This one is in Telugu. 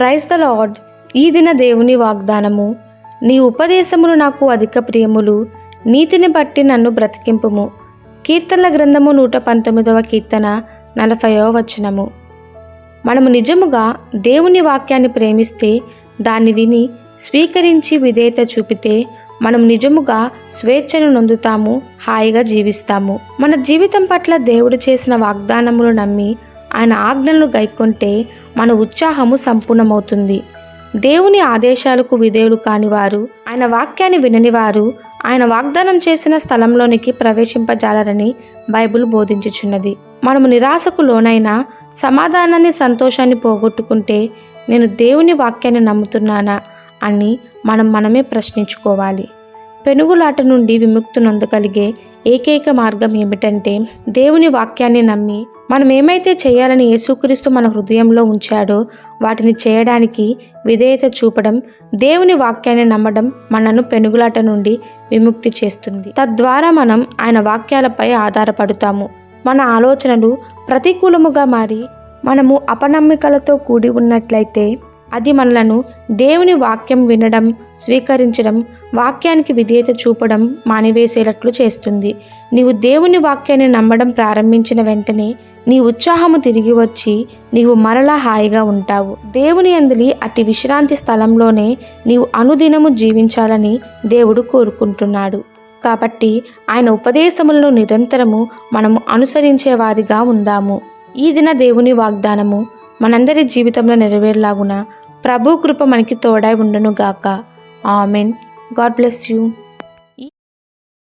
ప్రైజ్ ద లార్డ్ ఈ దిన దేవుని వాగ్దానము. నీ ఉపదేశములు నాకు అధిక ప్రియములు. నీతిని బట్టి నన్ను బ్రతికింపుము. కీర్తనల గ్రంథము నూట పంతొమ్మిదవ కీర్తన నలభైవ వచనము. మనము నిజముగా దేవుని వాక్యాన్ని ప్రేమిస్తే దాన్ని విని స్వీకరించి విధేయత చూపితే మనం నిజముగా స్వేచ్ఛను నొందుతాము హాయిగా జీవిస్తాము. మన జీవితం పట్ల దేవుడు చేసిన వాగ్దానములు నమ్మి ఆయన ఆజ్ఞలను గైకొంటే మన ఉత్సాహము సంపూర్ణమవుతుంది. దేవుని ఆదేశాలకు విధేయులు కాని వారు ఆయన వాక్యాన్ని వినని వారు ఆయన వాగ్దానం చేసిన స్థలంలోనికి ప్రవేశింపజాలరని బైబిల్ బోధించుచున్నది. మనము నిరాశకు లోనైనా సమాధానాన్ని సంతోషాన్ని పోగొట్టుకుంటే నేను దేవుని వాక్యాన్ని నమ్ముతున్నానా అని మనం మనమే ప్రశ్నించుకోవాలి. పెనుగులాట నుండి విముక్తినొందగలిగే ఏకైక మార్గం ఏమిటంటే దేవుని వాక్యాన్ని నమ్మి మనం ఏమైతే చేయాలని యేసుక్రీస్తు మన హృదయంలో ఉంచాడో వాటిని చేయడానికి విధేయత చూపడం దేవుని వాక్యాన్ని నమ్మడం మనను పెనుగులాట నుండి విముక్తి చేస్తుంది. తద్వారా మనం ఆయన వాక్యాలపై ఆధారపడతాము. మన ఆలోచనలు ప్రతికూలముగా మారి మనము అపనమ్మికలతో కూడి ఉన్నట్లయితే అది మనలను దేవుని వాక్యం వినడం స్వీకరించడం వాక్యానికి విధేయత చూపడం మానివేసేటట్లు చేస్తుంది. నీవు దేవుని వాక్యాన్ని నమ్మడం ప్రారంభించిన వెంటనే నీ ఉత్సాహము తిరిగి వచ్చి నీవు మరలా హాయిగా ఉంటావు. దేవుని అందలి అతి విశ్రాంతి స్థలంలోనే నీవు అనుదినము జీవించాలని దేవుడు కోరుకుంటున్నాడు. కాబట్టి ఆయన ఉపదేశములను నిరంతరము మనము అనుసరించే వారిగా ఉందాము. ఈ దిన దేవుని వాగ్దానము మనందరి జీవితంలో నెరవేర్లాగున ప్రభు కృప మనకి తోడై ఉండును గాక ఆమెన్. God bless you.